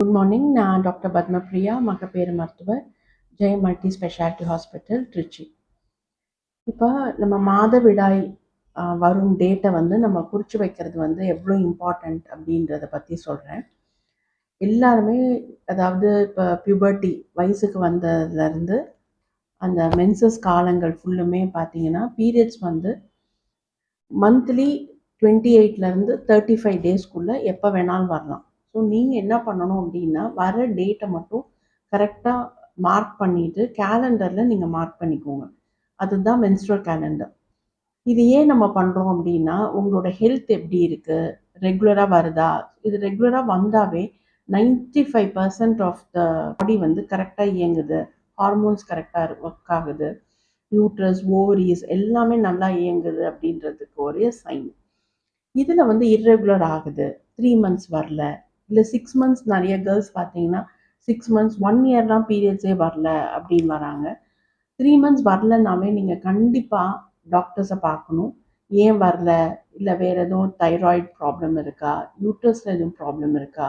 Good morning நான் doctor Padmapriya மகப்பேறு மருத்துவர் ஜெய மல்டி ஸ்பெஷாலிட்டி ஹாஸ்பிட்டல் திருச்சி. இப்போ நம்ம மாதவிடாய் வரும் டேட்டை வந்து நம்ம குறித்து வைக்கிறது வந்து எவ்வளோ இம்பார்ட்டண்ட் அப்படின்றத பற்றி சொல்கிறேன் எல்லாருமே அதாவது இப்போ பியூபர்ட்டி வயசுக்கு வந்ததுலேருந்து அந்த மென்சஸ் காலங்கள் ஃபுல்லுமே பார்த்தீங்கன்னா பீரியட்ஸ் வந்து மந்த்லி டுவெண்ட்டி எயிட்லேருந்து தேர்ட்டி ஃபைவ் டேஸ்க்குள்ளே எப்போ வேணாலும் வரலாம். ஸோ நீங்கள் என்ன பண்ணணும் அப்படின்னா வர டேட்டை மட்டும் கரெக்டாக மார்க் பண்ணிவிட்டு கேலண்டரில் நீங்கள் மார்க் பண்ணிக்கோங்க. அதுதான் மென்ஸ்ட்ரல் கேலண்டர் இது ஏன் நம்ம பண்ணுறோம் அப்படின்னா உங்களோட ஹெல்த் எப்படி இருக்குது ரெகுலராக வருதா? இது ரெகுலராக வந்தாவே 95% five percent of the body வந்து கரெக்டாக இயங்குது. ஹார்மோன்ஸ் கரெக்டாக ஒர்க் ஆகுது. யூட்ரஸ் ஓவரிஸ் எல்லாமே நல்லா இயங்குது அப்படின்றதுக்கு ஒரே சைன் இதில் வந்து இர்ரெகுலர் ஆகுது. த்ரீ மந்த்ஸ் வரல. இல்லை சிக்ஸ் மந்த்ஸ் நிறைய கேர்ள்ஸ் பார்த்தீங்கன்னா சிக்ஸ் மந்த்ஸ் ஒன் இயர்லாம் பீரியட்ஸே வரல அப்படின்னு வராங்க. த்ரீ மந்த்ஸ் வரலனாவே நீங்கள் கண்டிப்பாக டாக்டர்ஸை பார்க்கணும். ஏன் வரல? இல்லை வேறு எதுவும் தைராய்டு ப்ராப்ளம் இருக்கா? யூட்ரஸில் எதுவும் ப்ராப்ளம் இருக்கா?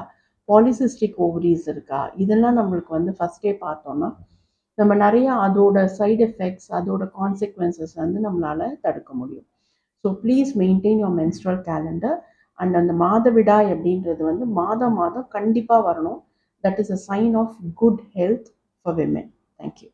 பாலிசிஸ்டிக் ஓவரிஸ் இருக்கா? இதெல்லாம் நம்மளுக்கு வந்து ஃபஸ்ட்டே பார்த்தோன்னா நம்ம நிறையா அதோட சைடு எஃபெக்ட்ஸ் அதோட கான்சிக்வன்சஸ் வந்து நம்மளால் தடுக்க முடியும். So please maintain your menstrual calendar and அந்த மாதவிடாய் அப்படின்றது வந்து மாதம் மாதம் கண்டிப்பாக வரணும். That is a sign of good health for women thank you